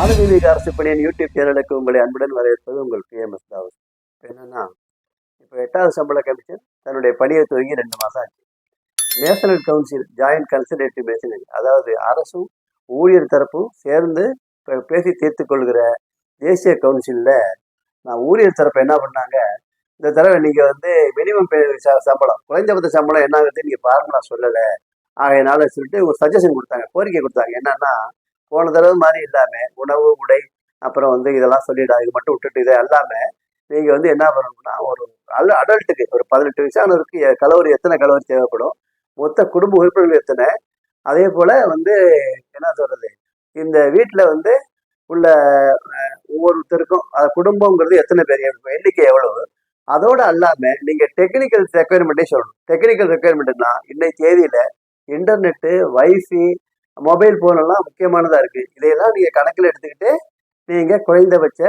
ஆளுநர் அரசு பணியின் யூடியூப் சேனலுக்கு உங்களை அன்புடன் வரவேற்பது உங்கள் பிஎம்எஸ் தாவஸ் இப்போ என்னன்னா இப்போ எட்டாவது சம்பள கமிஷன் தன்னுடைய பணியை துவங்கி ரெண்டு மாதம் ஆச்சு. National Council Joint Consultative Machinery அதாவது அரசும் ஊழியர் தரப்பும் சேர்ந்து இப்போ பேசி தீர்த்து கொள்கிற தேசிய கவுன்சிலில் நான் ஊழியர் தரப்பு என்ன பண்ணாங்க இந்த தடவை நீங்கள் வந்து மினிமம் பே சம்பளம் குறைந்தபட்ச சம்பளம் என்னங்கிறது நீங்கள் ஃபார்முலா சொல்லலை. ஆகையினால சொல்லிட்டு ஒரு சஜஷன் கொடுத்தாங்க கோரிக்கை கொடுத்தாங்க. என்னன்னா போன தடவை மாதிரி இல்லாமல் உணவு உடை அப்புறம் வந்து இதெல்லாம் சொல்லிடா இது மட்டும் விட்டுட்டு இதை இல்லாமல் நீங்கள் வந்து என்ன பண்ணணும்னா ஒரு அடல்ட்டுக்கு ஒரு பதினெட்டு வயசானவருக்கு எ- கலோரி எத்தனை கலோரி தேவைப்படும்? மொத்த குடும்ப உறுப்பினர்கள் எத்தனை? அதே போல் வந்து என்ன சொல்கிறது இந்த வீட்டில் வந்து உள்ள ஒவ்வொருத்தருக்கும் அது குடும்பங்கிறது எத்தனை பேர் எண்ணிக்கை எவ்வளவு? அதோட அல்லாமல் நீங்கள் டெக்னிக்கல் ரெக்குயர்மெண்ட்டே சொல்லணும். டெக்னிக்கல் ரெக்குயர்மெண்ட்னா இன்னைக்கு தேதியில் இன்டர்நெட்டு வைஃபை மொபைல் ஃபோனெல்லாம் முக்கியமானதாக இருக்குது இதையெல்லாம் நீங்கள் கணக்கில் எடுத்துக்கிட்டு நீங்கள் குறைந்தபட்ச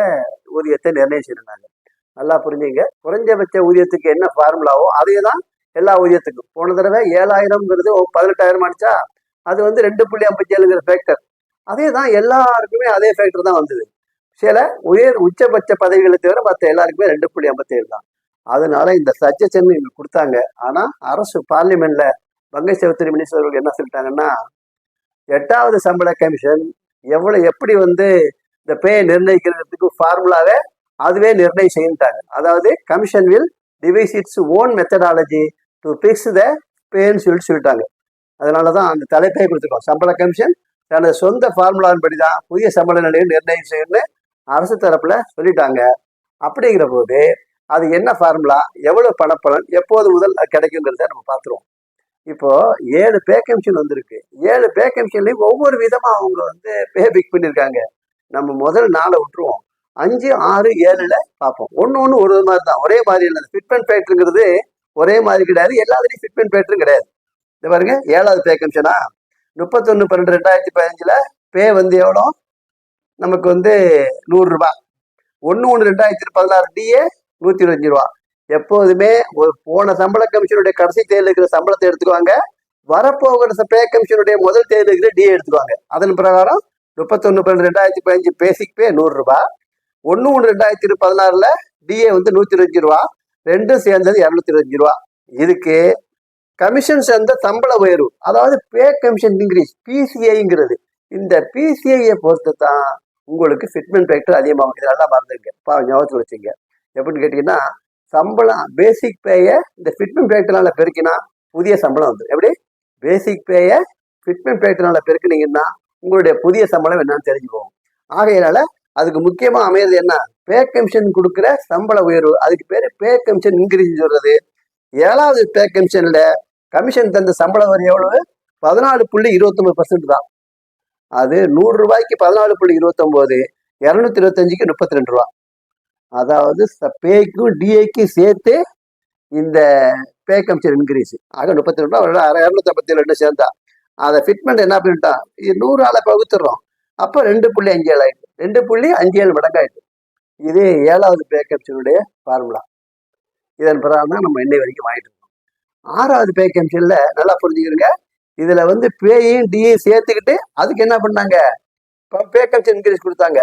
ஊதியத்தை நிர்ணயம் செய்யணும் நல்லா புரிஞ்சுங்க. குறைஞ்சபட்ச ஊதியத்துக்கு என்ன ஃபார்முலாவோ அதே தான் எல்லா ஊதியத்துக்கும். போன தடவை ஏழாயிரம்ங்கிறது பதினெட்டாயிரம் ஆனிச்சா அது வந்து ரெண்டு புள்ளி ஐம்பத்தி ஏழுங்கிற ஃபேக்டர் அதே தான் எல்லாருக்குமே அதே ஃபேக்டர் தான் வந்தது. சில உயர் உச்சபட்ச பதவிகளை தவிர மற்ற எல்லாருக்குமே ரெண்டு புள்ளி ஐம்பத்தேழு தான். அதனால இந்த சஜஷன் எங்களுக்கு கொடுத்தாங்க. ஆனால் அரசு பார்லிமெண்ட்ல பங்கை செவத்திரி மினிஸ்டர் என்ன சொல்லிட்டாங்கன்னா எட்டாவது சம்பள கமிஷன் எவ்வளோ எப்படி வந்து இந்த பே நிர்ணயிக்கிறதுக்கு ஃபார்முலாவை அதுவே நிர்ணயம் செய்யிட்டாங்க அதாவது commission will devise its own methodology to fix the பேன்னு சொல்லிட்டு சொல்லிட்டாங்க. அதனால தான் அந்த தலைப்பை கொடுத்துருக்கோம். சம்பள கமிஷன் தனது சொந்த ஃபார்முலாவின் படி தான் புதிய சம்பள நிலையை நிர்ணயம் செய்யணும்னு அரசு தரப்புல சொல்லிட்டாங்க. அப்படிங்கிற போது அது என்ன ஃபார்முலா எவ்வளவு பணப்பலன்? எப்போது முதல் கிடைக்குங்கிறத நம்ம பார்த்துருவோம். இப்போ ஏழு பேக்கம்ஷன் வந்திருக்கு. ஏழு பேக்கம்ஷன்லையும் ஒவ்வொரு விதமா அவங்க வந்து பே பிக் பண்ணியிருக்காங்க நம்ம முதல் நாளை விட்டுருவோம். அஞ்சு ஆறு ஏழுல பார்ப்போம். ஒன்று ஒன்று ஒரு மாதிரி தான் ஒரே மாதிரி இல்லை. ஃபிட்மெண்ட் பேட்டருங்கிறது ஒரே மாதிரி கிடையாது. எல்லாத்துலேயும் ஃபிட்மெண்ட் பேட்டரும் கிடையாது. இந்த பாருங்க ஏழாவது பேக்கம்ஷனா முப்பத்தொன்று பன்னெண்டு ரெண்டாயிரத்தி பதினஞ்சில் பே வந்து எவ்வளோ? நமக்கு வந்து நூறுரூபா ஒன்று ஒன்று ரெண்டாயிரத்தி பதினாறு டிஏ நூற்றி இருபத்தஞ்சு ரூபா. எப்போதுமே போன சம்பள கமிஷனுடைய கடைசி தேர்தல் இருக்கிற சம்பளத்தை எடுத்துக்குவாங்க. வரப்போகிற பே கமிஷனுடைய முதல் தேர்தல் இருக்கிற டிஏ எடுத்துக்குவாங்க. அதன் பிரகாரம் முப்பத்தொன்னு பன்னெண்டு ரெண்டாயிரத்தி பதினஞ்சு பேசிக் பே நூறுரூபா ஒன்று ஒன்று ரெண்டாயிரத்தி பதினாறுல டிஏ வந்து நூற்றி இருபத்தஞ்சு ரூபா. ரெண்டும் சேர்ந்தது இரநூத்தி இருபத்தஞ்சு ரூபா. இதுக்கு கமிஷன் சேர்ந்த சம்பள உயர்வு அதாவது பே கமிஷன் இன்க்ரீஸ் பிசிஐங்கிறது இந்த பிசிஐயை பொறுத்து தான் உங்களுக்கு ஃபிட்மெண்ட் ஃபேக்டர் அதிகமாகும். இது நல்லா மறந்துங்க பா ஞாபகத்தில் வச்சுங்க எப்படின்னு கேட்டிங்கன்னா சம்பளம் பேசிக் பேயை இந்த ஃபிட்மெண்ட் பேக்டரால பெருக்கினா புதிய சம்பளம் வந்துடும் எப்படி? பேசிக் பேயை ஃபிட்மெண்ட் பேக்டரால பெருக்கினீங்கன்னா உங்களுடைய புதிய சம்பளம் என்னன்னு தெரிஞ்சுக்குவோம் ஆகையினால அதுக்கு முக்கியமா அமையிறது என்ன? பே கமிஷன் கொடுக்குற சம்பள உயர்வு. அதுக்கு பேர் பே கமிஷன் இன்க்ரீஸ் சொல்றது. ஏழாவது பே கமிஷன்ல கமிஷன் தந்த சம்பள வரி எவ்வளவு? பதினாலு புள்ளி இருபத்தொன்பது பர்சன்ட் தான். அது நூறு ரூபாய்க்கு பதினாலு புள்ளி இருபத்தொம்போது இரநூத்தி இருபத்தஞ்சுக்கு முப்பத்தி ரெண்டு ரூபா. அதாவது பேய்க்கும் டிஏக்கும் சேர்த்து இந்த பே கமிஷன் இன்க்ரீஸ் ஆக முப்பத்தி ரெண்டு ரூபா இரநூத்தி ஐம்பத்தி ரெண்டு சேர்ந்தா. அதை ஃபிட்மெண்ட் என்ன பண்ணிட்டான் இது நூறு ஆளை பகுத்துறோம். அப்போ ரெண்டு புள்ளி அஞ்சு ஏழு ஆயிட்டு ரெண்டு புள்ளி அஞ்சு ஏழு மடங்காயிட்டு இது ஏழாவது பே கமிஷனுடைய ஃபார்முலா இதன் பிறகு தான் நம்ம இன்னை வரைக்கும் வாங்கிட்டு இருக்கோம். ஆறாவது பே கம்ஷனில் நல்லா புரிஞ்சுக்கிறங்க இதில் வந்து பேயும் டியும் சேர்த்துக்கிட்டு அதுக்கு என்ன பண்ணாங்க? பே கம்ஷன் இன்க்ரீஸ் கொடுத்தாங்க.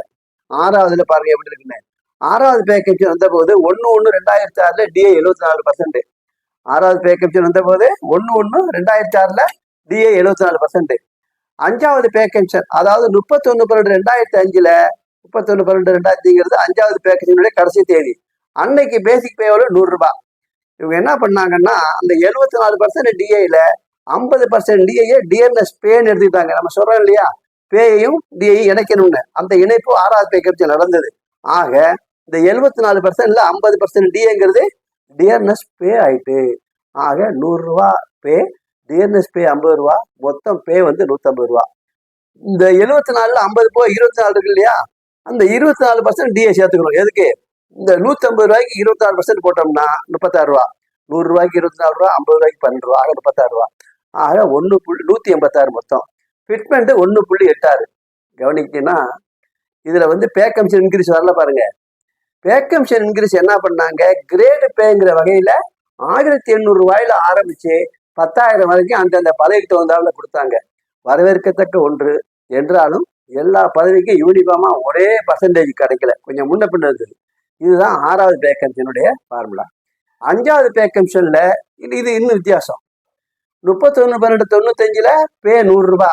ஆறாவதுல பாருங்க எப்படி இருக்குன்னு. ஆறாவது பேக்கேஜ் வந்தபோது வந்த போது ஒன்று ஒன்று ரெண்டாயிரத்தி ஆறில் டிஏ எழுபத்தி நாலு பர்சன்ட் ஆறாவது பேக்கேஜ் வந்தபோது வந்த போது ஒன்று ஒன்று ரெண்டாயிரத்தி ஆறில் டிஏ எழுபத்தி நாலு பர்சன்ட் அஞ்சாவது பே அதாவது முப்பத்தொன்று பன்னெண்டு ரெண்டாயிரத்தி அஞ்சில் முப்பத்தொன்று பன்னெண்டு ரெண்டாயிரத்திங்கிறது அஞ்சாவது பேக்கேஜினுடைய கடைசி தேதி. அன்னைக்கு பேசிக் பே எவ்வளோ நூறுரூபா. இவங்க என்ன பண்ணாங்கன்னா அந்த எழுபத்தி நாலு பர்சன்ட் டிஏயில் ஐம்பது பர்சன்ட் டிஏ டிஎன்எஸ் பேன்னு எடுத்துக்கிட்டாங்க. நம்ம சொல்கிறோம் இல்லையா? பேயையும் டிஐயும் இணைக்கணும்னு. அந்த இணைப்பு ஆறாவது பேக்கேஜில் நடந்தது. ஆக இந்த எழுபத்தி நாலு பர்சன்ட்ல ஐம்பது பர்சன்ட் டிஏங்கிறது டிஎன்எஸ் பே ஆயிட்டு. ஆக நூறுரூவா பே டிஎன்எஸ் பே ஐம்பது ரூபா மொத்தம் பே வந்து நூற்றம்பது ரூபா. இந்த எழுபத்தி நாலில் ஐம்பது போ இருபத்தி நாலு இருக்கு இல்லையா? அந்த இருபத்தி நாலு பர்சன்ட் டிஏ சேர்த்துக்கணும். எதுக்கு? இந்த நூற்றம்பது ரூபாய்க்கு இருபத்தி நாலு பர்சன்ட் போட்டோம்னா முப்பத்தாறு ரூபா. நூறு ரூபாய்க்கு இருபத்தி நாலு ரூபா ஐம்பது ரூபாய்க்கு பன்னெண்டு ரூபா ஆக முப்பத்தாறு ரூபா. ஆக ஒன்று புள்ளி நூற்றி எண்பத்தாறு மொத்தம். ஃபிட்மெண்ட்டு ஒன்று புள்ளி எட்டாறு. கவனிக்கிட்டீங்கன்னா இதில் வந்து பே கமிஷன் இன்க்ரீஸ் வரல பாருங்கள் பே கமிஷன் இன்க்ரீஸ் என்ன பண்ணாங்க? கிரேடு பேங்கிற வகையில் ஆயிரத்தி எண்ணூறு ரூபாயில ஆரம்பிச்சு பத்தாயிரம் வரைக்கும் அந்தந்த பதவிக்கு தகுந்தாப்புல கொடுத்தாங்க. வரவேற்கத்தக்க ஒன்று. என்றாலும் எல்லா பதவிக்கும் யூனிஃபார்மா ஒரே பர்சன்டேஜ் கிடைக்கல. கொஞ்சம் முன்ன பின்ன இருந்தது. இதுதான் ஆறாவது பே கமிஷனுடைய ஃபார்முலா அஞ்சாவது பே கமிஷன்ல இது இன்னும் வித்தியாசம். முப்பத்தொன்று பன்னெண்டு தொண்ணூத்தஞ்சுல பே நூறுரூபா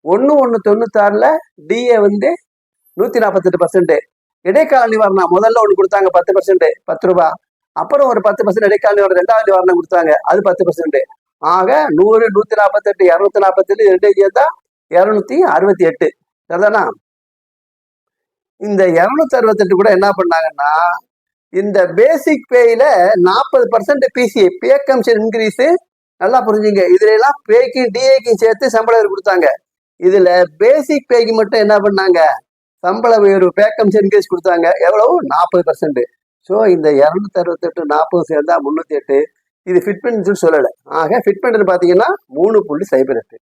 ஒன்று ஒன்று தொண்ணூத்தாறில் டிஏ வந்து நூற்றி நாற்பத்தெட்டு பர்சன்ட் இடைக்கால நிவாரணம் முதல்ல ஒன்று கொடுத்தாங்க பத்து பர்சன்ட் பத்து ரூபா. அப்புறம் ஒரு பத்து பர்சன்ட் இடைக்கால நிவாரணம் ரெண்டாவது நிவாரணம் கொடுத்தாங்க அது பத்து பர்சன்ட் ஆக நூறு நூத்தி நாற்பத்தெட்டு இரநூத்தி நாற்பத்தெட்டு ரெண்டு சேர்த்தா இரநூத்தி அறுபத்தி எட்டு. சரிதானா? இந்த இரநூத்தி அறுபத்தெட்டு கூட என்ன பண்ணாங்கன்னா இந்த பேசிக் பேயில நாற்பது percent PC pay commission increase நல்லா புரிஞ்சுங்க. இதுல எல்லாம் பேக்கும் டிஏக்கும் சேர்த்து சம்பளம் கொடுத்தாங்க. இதுல பேசிக் பேக்கு மட்டும் என்ன பண்ணாங்க? சம்பள உயர்வு பேக்கம்ஸ் இன்க்ரீஸ் கொடுத்தாங்க. எவ்வளவு? நாற்பது பர்சன்ட் ஸோ இந்த இரநூத்தி அறுபத்தெட்டு நாற்பது சேர்ந்தா முந்நூற்றி எட்டு இது ஃபிட்மெண்ட்ஸ்னு சொல்லலை. ஆக ஃபிட்மெண்ட்னு பார்த்தீங்கன்னா மூணு புள்ளி சைபர் எட்டு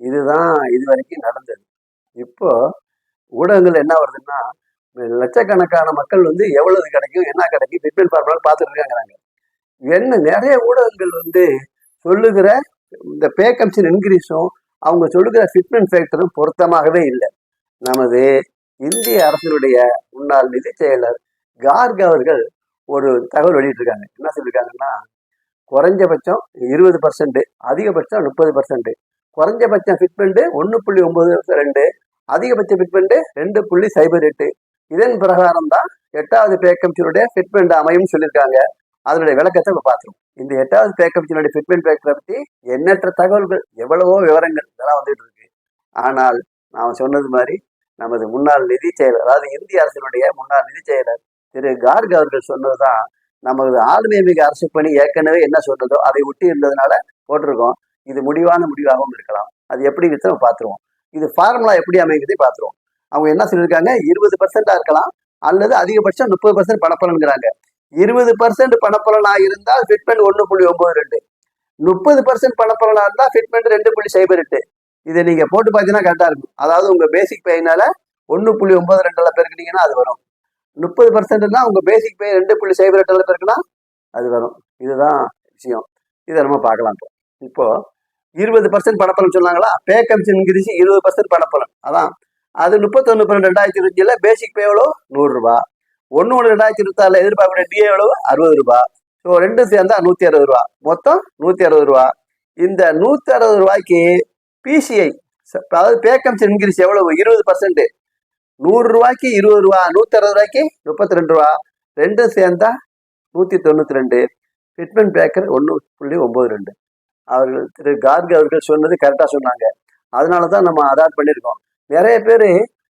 இதுதான் இது வரைக்கும் நடந்தது. இப்போ ஊடகங்கள் என்ன வருதுன்னா லட்சக்கணக்கான மக்கள் வந்து எவ்வளவு கிடைக்கும் என்ன கிடைக்கும் ஃபிட்மெண்ட் ஃபார்முலா பார்த்துட்டு இருக்காங்கிறாங்க என்ன நிறைய ஊடகங்கள் வந்து சொல்லுகிற இந்த பே கமிஷன் இன்க்ரீஸும் அவங்க சொல்லுகிற ஃபிட்மெண்ட் ஃபேக்டரும் பொருத்தமாகவே இல்லை. நமது இந்திய அரசினுடைய முன்னாள் நிதி செயலர் கார்க் அவர்கள் ஒரு தகவல் வெளியிட்டிருக்காங்க. என்ன சொல்லியிருக்காங்கன்னா குறைஞ்சபட்சம் இருபது பர்சன்ட் அதிகபட்சம் முப்பது பர்சன்ட் குறைஞ்சபட்சம் ஃபிட்மெண்ட் ஒன்று புள்ளி ஒன்பது ரெண்டு அதிகபட்ச ஃபிட்மெண்ட் ரெண்டு புள்ளி சைபர் எட்டு. இதன் பிரகாரம் தான் எட்டாவது பே கமிஷனுடைய ஃபிட்மெண்ட் அமையும் சொல்லியிருக்காங்க அதனுடைய விளக்கத்தை இப்போ பார்த்துருவோம். இந்த எட்டாவது பே கமிஷனுடைய ஃபிட்மெண்ட் பேக்கரை பற்றி எண்ணற்ற தகவல்கள் எவ்வளவோ விவரங்கள் இதெல்லாம் வந்துட்டு இருக்கு. ஆனால் நான் சொன்னது மாதிரி நமது முன்னாள் நிதி செயலர் அதாவது இந்திய அரசினுடைய முன்னாள் நிதி செயலர் திரு கார்க் அவர்கள் சொன்னதுதான் நமது ஆளுமை மிக அரசு பணி ஏற்கனவே என்ன சொன்னதோ அதை ஒட்டி இருந்ததுனால போட்டிருக்கோம். இது முடிவான முடிவாகவும் இருக்கலாம். அது எப்படி இருக்கிறத நம்ம பார்த்துருவோம். இது ஃபார்முலா எப்படி அமைங்கிறதை பார்த்துருவோம். அவங்க என்ன சொல்லியிருக்காங்க? இருபது பர்சன்டா இருக்கலாம் அல்லது அதிகபட்சம் முப்பது பர்சன்ட் பணப்பலன்கிறாங்க. இருபது பர்சன்ட் பணப்பலனா இருந்தால் ஃபிட்மெண்ட் ஒன்று புள்ளி ஒன்பது ரெண்டு. முப்பது பர்சன்ட் பணப்பலனா இருந்தால் ஃபிட்மெண்ட் ரெண்டு புள்ளி சைபர் எட்டு. இதை நீங்க போட்டு பார்த்தீங்கன்னா கரெக்டாக இருக்கும். அதாவது உங்க பேசிக் பேயினால ஒன்று புள்ளி ஒன்பது ரெண்டில் பெருக்கினீங்கன்னா அது வரும். முப்பது பர்சன்ட்னா உங்க பேசிக் பே ரெண்டு புள்ளி சைபர் ரெட்டில் பெருக்குனா அது வரும். இதுதான் விஷயம். இதை நம்ம பார்க்கலாம் இப்போ. இப்போ இருபது பர்சன்ட் பணப்பலன் சொன்னாங்களா? பே கமிஷன் இன்க்ரீஸ் இருபது பர்சன்ட் பணப்பலன். அதான். அது முப்பத்தொன்று பன்னெண்டு ரெண்டாயிரத்தி இருபத்தில பேசிக் பே எவ்வளோ நூறுரூபா ஒன்று ஒன்று ரெண்டாயிரத்தி இருபத்தாறுல எதிர்பார்க்க டிஏ எவ்வளவு? அறுபது ரூபா. ஸோ ரெண்டும் சேர்ந்தா நூற்றி அறுபது ரூபா. மொத்தம் நூற்றி அறுபது ரூபா. இந்த நூற்றி அறுபது ரூபாய்க்கு பிசிஐ அதாவது பேக்கம்ஸ் இன்க்ரீஸ் எவ்வளவு? இருபது பர்சன்ட் நூறு ரூபாய்க்கு இருபது ரூபா நூற்றி அறுபது ரூபாய்க்கு முப்பத்தி ரெண்டு ரூபா. ரெண்டும் சேர்ந்தா நூற்றி தொண்ணூற்றி ரெண்டு ஃபிட்மெண்ட் பேக்கர் ஒன்று புள்ளி ஒம்பது ரெண்டு. அவர்கள் திரு கார்க் அவர்கள் சொன்னது கரெக்டாக சொன்னாங்க. அதனால தான் நம்ம அடாப்ட் பண்ணியிருக்கோம். நிறைய பேர்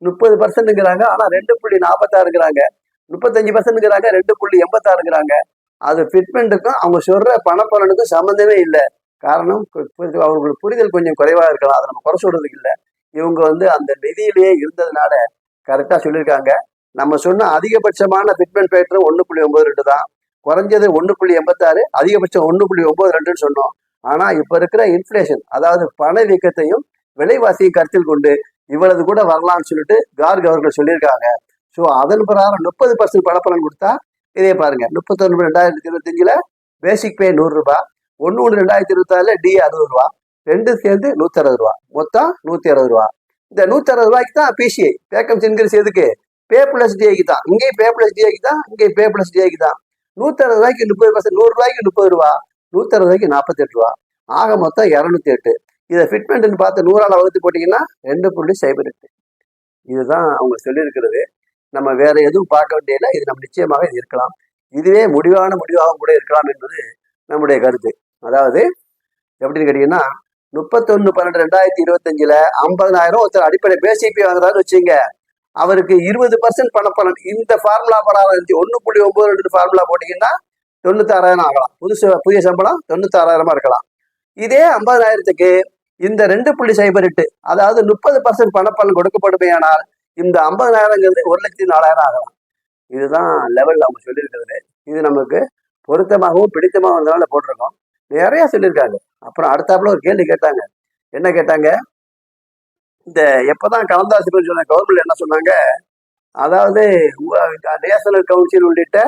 முப்பது பர்சன்ட்டுங்கிறாங்க ஆனால் ரெண்டு புள்ளி நாற்பத்தாறுங்கிறாங்க முப்பத்தஞ்சு பர்சன்ட்டுங்கிறாங்க ரெண்டு புள்ளி எண்பத்தாறுங்கிறாங்க. அது ஃபிட்மெண்ட்டுக்கும் அவங்க சொல்கிற பணப்பலனுக்கும் சம்மந்தமே இல்லை. காரணம் அவர்களுக்கு புரிதல் கொஞ்சம் குறைவாக இருக்கலாம். அதை நம்ம குறை சொல்றதுக்கு இல்லை. இவங்க வந்து அந்த நிதியிலேயே இருந்ததுனால கரெக்டாக சொல்லியிருக்காங்க. நம்ம சொன்ன அதிகபட்சமான ஃபிட்மெண்ட் ஃபேக்டர் ஒன்று புள்ளி ஒன்பது ரெண்டு தான். குறைஞ்சது ஒன்று புள்ளி எண்பத்தாறு அதிகபட்சம் ஒன்று புள்ளி ஒன்பது ரெண்டுன்னு சொன்னோம். ஆனால் இப்போ இருக்கிற இன்ஃப்ளேஷன் அதாவது பணவீக்கத்தையும் விலைவாசியும் கருத்தில் கொண்டு இவ்வளவு கூட வரலாம்னு சொல்லிட்டு கார்க் அவர்கள் சொல்லியிருக்காங்க. ஸோ அதன் பிரகாரம் முப்பது பர்சன்ட் பணப்பலன் கொடுத்தா இதே பாருங்க முப்பத்தொன்று ரெண்டாயிரத்தி இருபத்தஞ்சில் பேசிக் பே நூறுரூபா ஒன்று ஒன்று ரெண்டாயிரத்தி இருபத்தாறுல டி அறுபது ரூபா. ரெண்டு சேர்ந்து நூற்றி அறுபது ரூபா. மொத்தம் நூற்றி அறுபது ரூபா. இந்த நூற்றி அறுபது ரூபாய்க்கு தான் பிசிஐ பேக்கம் சின்கிரிஸ் எதுக்கு பே பிளஸ் டிஐக்கு தான் இங்கேயும் பே பிளஸ் டிஐக்கு தான் இங்கேயும் பே பிளஸ் டிஐக்கு தான் நூற்றி அறுபது ரூபாய்க்கு முப்பது பர்சன்ட் நூறு ரூபாய்க்கு முப்பது ரூபா. நூற்றி அறுபது ரூபாய்க்கு நாற்பத்தெட்டு ரூபா. ஆக மொத்தம் இரநூத்தி எட்டு இதை ஃபிட்மெண்ட்னு பார்த்து நூறால் வகுத்து போட்டிங்கன்னா ரெண்டு புள்ளி சைபர் எட்டு. இதுதான் அவங்க சொல்லியிருக்கிறது. நம்ம வேற எதுவும் பார்க்க வேண்டியதில்லை. இது நம்ம நிச்சயமாக இது இருக்கலாம். இதுவே முடிவான முடிவாகவும் கூட இருக்கலாம் என்பது நம்முடைய கருத்து. அதாவது எப்படின்னு கேட்டீங்கன்னா முப்பத்தொன்னு பன்னெண்டு ரெண்டாயிரத்தி இருபத்தஞ்சுல ஐம்பதனாயிரம் ஒருத்தர் அடிப்படை பேசிபி வாங்குறாருன்னு வச்சுங்க அவருக்கு இருபது பர்சன்ட் பணப்பலன். இந்த ஃபார்முலா படம் இருந்துச்சு ஒன்று புள்ளி ஒன்பது ரெண்டு ஃபார்முலா போட்டிங்கன்னா தொண்ணூத்தாறாயிரம் ஆகலாம். புதுசு புதிய சம்பளம் தொண்ணூத்தாறாயிரமா இருக்கலாம். இதே ஐம்பதனாயிரத்துக்கு இந்த ரெண்டு புள்ளி சைபர் எட்டு அதாவது முப்பது பர்சன்ட் பணப்பலன் கொடுக்கப்படுமையானால் இந்த ஐம்பதனாயிரங்கிறது ஒரு லட்சத்தி நாலாயிரம் ஆகலாம். இதுதான் லெவல் அவங்க சொல்லியிருக்கிறது இது நமக்கு பொருத்தமாகவும் பிடித்தமாகவும் இருந்தனால போட்டிருக்கோம். நிறைய சொல்லியிருக்காங்க. அப்புறம் அடுத்தாப்புல ஒரு கேள்வி கேட்டாங்க. என்ன கேட்டாங்க? இந்த எப்பதான் கலந்தாசிரியர் சொன்ன கவர்மெண்ட் என்ன சொன்னாங்க? அதாவது நேஷனல் கவுன்சில் உள்ளிட்ட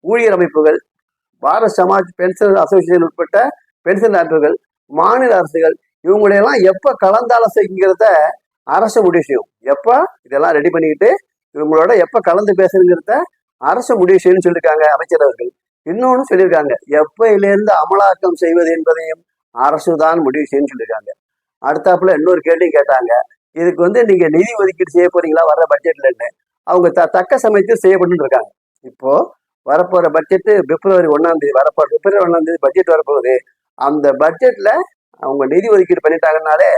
ஊழியர் அமைப்புகள் பாரத் சமாஜ் பென்ஷன் அசோசியேஷன் உட்பட்ட பென்ஷன் அமைப்புகள் மாநில அரசுகள் இவங்களையெல்லாம் எப்போ கலந்தாலோசிக்கிறத அரசு முடிவு செய்யும். எப்போ? இதெல்லாம் ரெடி பண்ணிக்கிட்டு இவங்களோட எப்போ கலந்து பேசுறதுங்கிறத அரசு முடிவு செய்யணும்னு சொல்லியிருக்காங்க அமைச்சரவர்கள். இன்னொன்னு சொல்லியிருக்காங்க. எப்பையிலேருந்து அமலாக்கம் செய்வது என்பதையும் அரசு தான் முடிவு செய்யணும்னு சொல்லியிருக்காங்க. அடுத்தாப்புல இன்னொரு கேள்வி கேட்டாங்க. இதுக்கு வந்து நீங்க நிதி ஒதுக்கீடு செய்ய போறீங்களா? வர்ற பட்ஜெட்லன்னு அவங்க த தக்க சமயத்தில் செய்யப்பட்டு இருக்காங்க. இப்போ வரப்போற பட்ஜெட்டு பிப்ரவரி ஒன்னாம் தேதி வரப்போற பிப்ரவரி ஒன்னாம் தேதி பட்ஜெட் வரப்போகுது. அந்த பட்ஜெட்ல அவங்க நிதி ஒதுக்கீடு பண்ணிட்டாங்கனாலே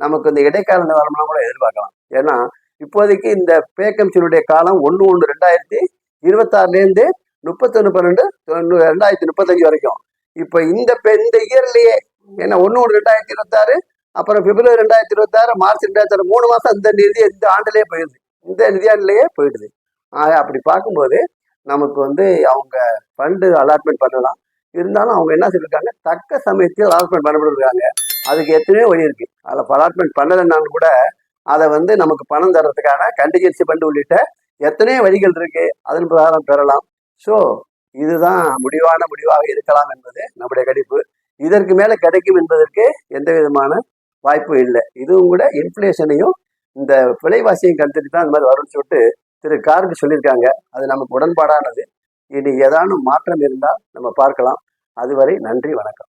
நமக்கு இந்த இடைக்கால நிவாரணம்லாம் கூட எதிர்பார்க்கலாம். ஏன்னா இப்போதைக்கு இந்த பே காலம் ஒன்று ஒன்று ரெண்டாயிரத்தி இருபத்தாறுலேருந்து முப்பத்தொன்று பன்னெண்டு தொண்ணூ- ரெண்டாயிரத்தி முப்பத்தஞ்சு வரைக்கும். இப்போ இந்த இந்த இயர்லயே ஏன்னா ஒன்று ஒன்று ரெண்டாயிரத்தி இருபத்தாறு அப்புறம் பிப்ரவரி ரெண்டாயிரத்தி இருபத்தாறு மார்ச் ரெண்டாயிரத்தி மூணு மாசம் இந்த நிதி இந்த ஆண்டுலயே போயிடுது. இந்த நிதியாண்டிலேயே போயிடுது. ஆக அப்படி பார்க்கும்போது நமக்கு வந்து அவங்க ஃபண்டு அலாட்மெண்ட் பண்ணலாம். இருந்தாலும் அவங்க என்ன சொல்லியிருக்காங்க தக்க சமயத்தில் அலாட்மெண்ட் பண்ணப்பட்டிருக்காங்க. அதுக்கு எத்தனையோ வழி இருக்கு. அதில் அலாட்மெண்ட் பண்ணலைன்னாலும் கூட அதை வந்து நமக்கு பணம் தர்றதுக்கான கண்டிஜென்சி ஃபண்டு உள்ளிட்ட எத்தனையோ வழிகள் இருக்கு. அதன் பிரகாரம் பெறலாம். ஸோ இதுதான் முடிவான முடிவாக இருக்கலாம் என்பது நம்முடைய கணிப்பு. இதற்கு மேல கிடைக்கும் என்பதற்கு எந்த விதமான வாய்ப்பும் இல்லை. இதுவும் கூட இன்ஃப்ளேஷனையும் இந்த விலைவாசியும் கருத்துட்டு தான் இந்த மாதிரி வரும்னு சொல்லிட்டு திரு கார்க்கு சொல்லியிருக்காங்க. அது நமக்கு உடன்பாடானது. இனி ஏதானும் மாற்றம் இருந்தால் நம்ம பார்க்கலாம். அதுவரை நன்றி வணக்கம்.